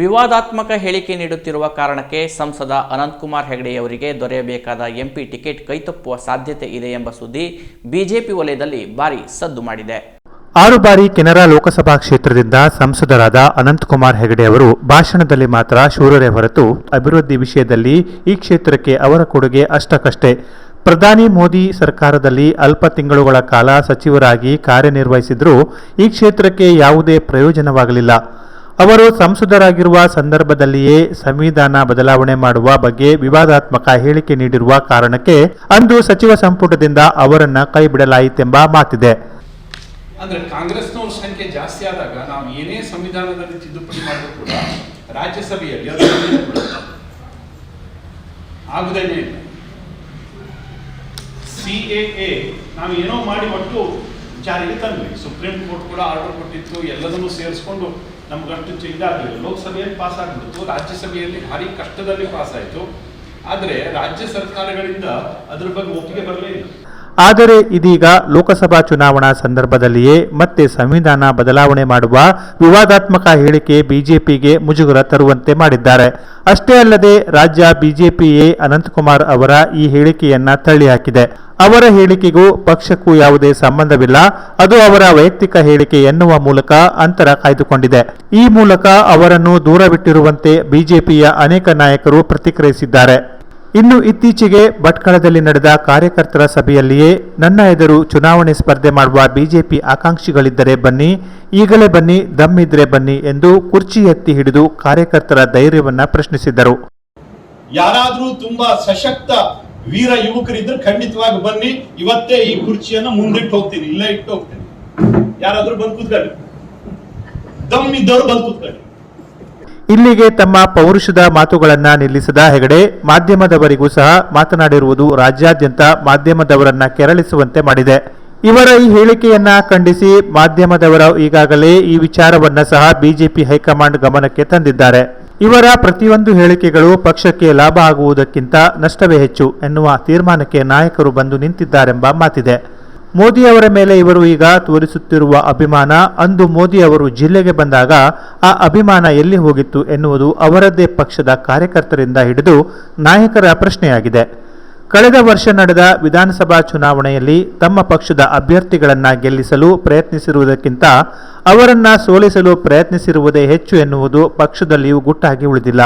ವಿವಾದಾತ್ಮಕ ಹೇಳಿಕೆ ನೀಡುತ್ತಿರುವ ಕಾರಣಕ್ಕೆ ಸಂಸದ ಅನಂತಕುಮಾರ್ ಹೆಗಡೆಯವರಿಗೆ ದೊರೆಯಬೇಕಾದ ಎಂಪಿ ಟಿಕೆಟ್ ಕೈತಪ್ಪುವ ಸಾಧ್ಯತೆ ಇದೆ ಎಂಬ ಸುದ್ದಿ ಬಿಜೆಪಿ ವಲಯದಲ್ಲಿ ಭಾರಿ ಸದ್ದು ಮಾಡಿದೆ. ಆರು ಬಾರಿ ಕೆನರಾ ಲೋಕಸಭಾ ಕ್ಷೇತ್ರದಿಂದ ಸಂಸದರಾದ ಅನಂತಕುಮಾರ್ ಹೆಗಡೆ ಅವರು ಭಾಷಣದಲ್ಲಿ ಮಾತ್ರ ಶೂರರೇ ಹೊರತು ಅಭಿವೃದ್ಧಿ ವಿಷಯದಲ್ಲಿ ಈ ಕ್ಷೇತ್ರಕ್ಕೆ ಅವರ ಕೊಡುಗೆ ಅಷ್ಟಕ್ಕಷ್ಟೇ. ಪ್ರಧಾನಿ ಮೋದಿ ಸರ್ಕಾರದಲ್ಲಿ ಅಲ್ಪ ತಿಂಗಳುಗಳ ಕಾಲ ಸಚಿವರಾಗಿ ಕಾರ್ಯನಿರ್ವಹಿಸಿದ್ರೂ ಈ ಕ್ಷೇತ್ರಕ್ಕೆ ಯಾವುದೇ ಪ್ರಯೋಜನವಾಗಲಿಲ್ಲ. ಅವರು ಸಂಸದರಾಗಿರುವ ಸಂದರ್ಭದಲ್ಲಿಯೇ ಸಂವಿಧಾನ ಬದಲಾವಣೆ ಮಾಡುವ ಬಗ್ಗೆ ವಿವಾದಾತ್ಮಕ ಹೇಳಿಕೆ ನೀಡಿರುವ ಕಾರಣಕ್ಕೆ ಅಂದು ಸಚಿವ ಸಂಪುಟದಿಂದ ಅವರನ್ನ ಕೈಬಿಡಲಾಯಿತೆಂಬ ಮಾತಿದೆ. ಅಂದ್ರೆ ಕಾಂಗ್ರೆಸ್ನವ್ರ ಸಂಖ್ಯೆ ಜಾಸ್ತಿ ಆದಾಗ ನಾವು ಏನೇ ಸಂವಿಧಾನದಲ್ಲಿ ತಿದ್ದುಪಡಿ ಮಾಡಿದ್ರು ಕೂಡ ರಾಜ್ಯಸಭೆಯಲ್ಲಿ ಆಗುದೇನೆ ಇಲ್ಲ. ಸಿ ನಾವು ಏನೋ ಮಾಡಿ ಒಟ್ಟು ಜಾರಿಗೆ ತಂದ್ವಿ. ಸುಪ್ರೀಂ ಕೋರ್ಟ್ ಕೂಡ ಆರ್ಡರ್ ಕೊಟ್ಟಿತ್ತು, ಎಲ್ಲದನ್ನು ಸೇರಿಸ್ಕೊಂಡು ನಮ್ಗಷ್ಟು ಇದಾಗಲಿಲ್ಲ. ಲೋಕಸಭೆಯಲ್ಲಿ ಪಾಸ್ ಆಗ್ಬಿಡ್ತು ರಾಜ್ಯಸಭೆಯಲ್ಲಿ ಭಾರಿ ಕಷ್ಟದಲ್ಲಿ ಪಾಸ್ ಆಯಿತು ಆದರೆ ರಾಜ್ಯ ಸರ್ಕಾರಗಳಿಂದ ಅದ್ರ ಬಗ್ಗೆ ಒಪ್ಪಿಗೆ ಬರಲೇ ಇಲ್ಲ. ಆದರೆ ಇದೀಗ ಲೋಕಸಭಾ ಚುನಾವಣಾ ಸಂದರ್ಭದಲ್ಲಿಯೇ ಮತ್ತೆ ಸಂವಿಧಾನ ಬದಲಾವಣೆ ಮಾಡುವ ವಿವಾದಾತ್ಮಕ ಹೇಳಿಕೆ ಬಿಜೆಪಿಗೆ ಮುಜುಗರ ತರುವಂತೆ ಮಾಡಿದ್ದಾರೆ. ಅಷ್ಟೇ ಅಲ್ಲದೆ ರಾಜ್ಯ ಬಿಜೆಪಿಯೇ ಅನಂತಕುಮಾರ್ ಅವರ ಈ ಹೇಳಿಕೆಯನ್ನ ತಳ್ಳಿಹಾಕಿದೆ. ಅವರ ಹೇಳಿಕೆಗೂ ಪಕ್ಷಕ್ಕೂ ಯಾವುದೇ ಸಂಬಂಧವಿಲ್ಲ. ಅದು ಅವರ ವೈಯಕ್ತಿಕ ಹೇಳಿಕೆ ಎನ್ನುವ ಮೂಲಕ ಅಂತರ ಕಾಯ್ದುಕೊಂಡಿದೆ. ಈ ಮೂಲಕ ಅವರನ್ನು ದೂರವಿಟ್ಟಿರುವಂತೆ ಬಿಜೆಪಿಯ ಅನೇಕ ನಾಯಕರು ಪ್ರತಿಕ್ರಿಯಿಸಿದ್ದಾರೆ. ಇನ್ನು ಇತ್ತೀಚೆಗೆ ಭಟ್ಕಳದಲ್ಲಿ ನಡೆದ ಕಾರ್ಯಕರ್ತರ ಸಭೆಯಲ್ಲಿಯೇ ನನ್ನ ಎದುರು ಚುನಾವಣೆ ಸ್ಪರ್ಧೆ ಮಾಡುವ ಬಿಜೆಪಿ ಆಕಾಂಕ್ಷಿಗಳಿದ್ದರೆ ಬನ್ನಿ, ಈಗಲೇ ಬನ್ನಿ, ದಮ್ಮಿದ್ರೆ ಬನ್ನಿ ಎಂದು ಕುರ್ಚಿ ಎತ್ತಿ ಹಿಡಿದು ಕಾರ್ಯಕರ್ತರ ಧೈರ್ಯವನ್ನ ಪ್ರಶ್ನಿಸಿದ್ದರು ಯಾರಾದರೂ ತುಂಬಾ ಸಶಕ್ತ ವೀರ ಯುವಕರಿದ್ರೆ ಖಂಡಿತವಾಗಿ ಬನ್ನಿ, ಇವತ್ತೇ ಈ ಕುರ್ಚಿಯನ್ನು ಮುಂದಿಟ್ಟು ಹೋಗ್ತೀನಿ, ಇಲ್ಲೇ ಇಟ್ಟು ಹೋಗ್ತೀನಿ. ಯಾರಾದರೂ ಬಂದು ಕೂತ್ಕೊಳ್ಳಿ. ದಮ್ ಇದ್ದವರು ಬಂದು ಕೂತ್ಕೊಳ್ಳಿ. ಇಲ್ಲಿಗೆ ತಮ್ಮ ಪೌರುಷದ ಮಾತುಗಳನ್ನ ನಿಲ್ಲಿಸದ ಹೆಗಡೆ ಮಾಧ್ಯಮದವರಿಗೂ ಸಹ ಮಾತನಾಡಿರುವುದು ರಾಜ್ಯಾದ್ಯಂತ ಮಾಧ್ಯಮದವರನ್ನ ಕೆರಳಿಸುವಂತೆ ಮಾಡಿದೆ. ಇವರ ಈ ಹೇಳಿಕೆಯನ್ನ ಖಂಡಿಸಿ ಮಾಧ್ಯಮದವರ ಈಗಾಗಲೇ ಈ ವಿಚಾರವನ್ನ ಸಹ ಬಿಜೆಪಿ ಹೈಕಮಾಂಡ್ ಗಮನಕ್ಕೆ ತಂದಿದ್ದಾರೆ. ಇವರ ಪ್ರತಿಯೊಂದು ಹೇಳಿಕೆಗಳು ಪಕ್ಷಕ್ಕೆ ಲಾಭ ಆಗುವುದಕ್ಕಿಂತ ನಷ್ಟವೇ ಹೆಚ್ಚು ಎನ್ನುವ ತೀರ್ಮಾನಕ್ಕೆ ನಾಯಕರು ಬಂದು ನಿಂತಿದ್ದಾರೆಂಬ ಮಾತಿದೆ. ಮೋದಿ ಅವರ ಮೇಲೆ ಇವರು ಈಗ ತೋರಿಸುತ್ತಿರುವ ಅಭಿಮಾನ, ಅಂದು ಮೋದಿ ಅವರು ಜಿಲ್ಲೆಗೆ ಬಂದಾಗ ಆ ಅಭಿಮಾನ ಎಲ್ಲಿ ಹೋಗಿತ್ತು ಎನ್ನುವುದು ಅವರದ್ದೇ ಪಕ್ಷದ ಕಾರ್ಯಕರ್ತರಿಂದ ಹಿಡಿದು ನಾಯಕರ ಪ್ರಶ್ನೆಯಾಗಿದೆ. ಕಳೆದ ವರ್ಷ ನಡೆದ ವಿಧಾನಸಭಾ ಚುನಾವಣೆಯಲ್ಲಿ ತಮ್ಮ ಪಕ್ಷದ ಅಭ್ಯರ್ಥಿಗಳನ್ನು ಗೆಲ್ಲಿಸಲು ಪ್ರಯತ್ನಿಸಿರುವುದಕ್ಕಿಂತ ಅವರನ್ನು ಸೋಲಿಸಲು ಪ್ರಯತ್ನಿಸಿರುವುದೇ ಹೆಚ್ಚು ಎನ್ನುವುದು ಪಕ್ಷದಲ್ಲಿಯೂ ಗುಟ್ಟಾಗಿ ಉಳಿದಿಲ್ಲ.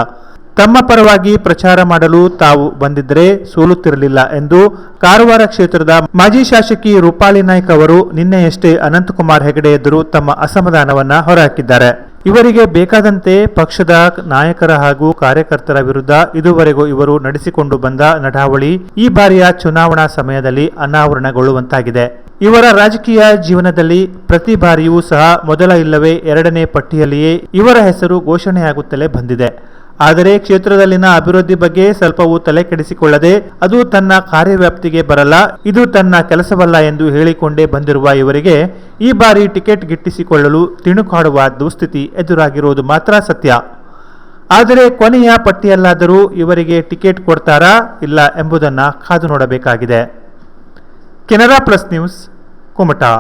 ತಮ್ಮ ಪರವಾಗಿ ಪ್ರಚಾರ ಮಾಡಲು ತಾವು ಬಂದಿದ್ದರೆ ಸೋಲುತ್ತಿರಲಿಲ್ಲ ಎಂದು ಕಾರವಾರ ಕ್ಷೇತ್ರದ ಮಾಜಿ ಶಾಸಕಿ ರೂಪಾಲಿ ನಾಯ್ಕ್ ಅವರು ನಿನ್ನೆಯಷ್ಟೇ ಅನಂತಕುಮಾರ್ ಹೆಗಡೆ ಎದುರು ತಮ್ಮ ಅಸಮಾಧಾನವನ್ನ ಹೊರಹಾಕಿದ್ದಾರೆ. ಇವರಿಗೆ ಬೇಕಾದಂತೆ ಪಕ್ಷದ ನಾಯಕರ ಹಾಗೂ ಕಾರ್ಯಕರ್ತರ ವಿರುದ್ಧ ಇದುವರೆಗೂ ಇವರು ನಡೆಸಿಕೊಂಡು ಬಂದ ನಡಾವಳಿ ಈ ಬಾರಿಯ ಚುನಾವಣಾ ಸಮಯದಲ್ಲಿ ಅನಾವರಣಗೊಳ್ಳುವಂತಾಗಿದೆ. ಇವರ ರಾಜಕೀಯ ಜೀವನದಲ್ಲಿ ಪ್ರತಿ ಬಾರಿಯೂ ಸಹ ಮೊದಲ ಇಲ್ಲವೇ ಎರಡನೇ ಪಟ್ಟಿಯಲ್ಲಿಯೇ ಇವರ ಹೆಸರು ಘೋಷಣೆಯಾಗುತ್ತಲೇ ಬಂದಿದೆ. ಆದರೆ ಕ್ಷೇತ್ರದಲ್ಲಿನ ಅಭಿವೃದ್ಧಿ ಬಗ್ಗೆ ಸ್ವಲ್ಪವೂ ತಲೆ ಕೆಡಿಸಿಕೊಳ್ಳದೆ ಅದು ತನ್ನ ಕಾರ್ಯವ್ಯಾಪ್ತಿಗೆ ಬರಲ್ಲ, ಇದು ತನ್ನ ಕೆಲಸವಲ್ಲ ಎಂದು ಹೇಳಿಕೊಂಡೇ ಬಂದಿರುವ ಇವರಿಗೆ ಈ ಬಾರಿ ಟಿಕೆಟ್ ಗಿಟ್ಟಿಸಿಕೊಳ್ಳಲು ತಿಣುಕಾಡುವ ದುಸ್ಥಿತಿ ಎದುರಾಗಿರುವುದು ಮಾತ್ರ ಸತ್ಯ. ಆದರೆ ಕೊನೆಯ ಪಟ್ಟಿಯಲ್ಲಾದರೂ ಇವರಿಗೆ ಟಿಕೆಟ್ ಕೊಡ್ತಾರಾ ಇಲ್ಲ ಎಂಬುದನ್ನು ಕಾದು ನೋಡಬೇಕಾಗಿದೆ. Canara plus news, Kumta.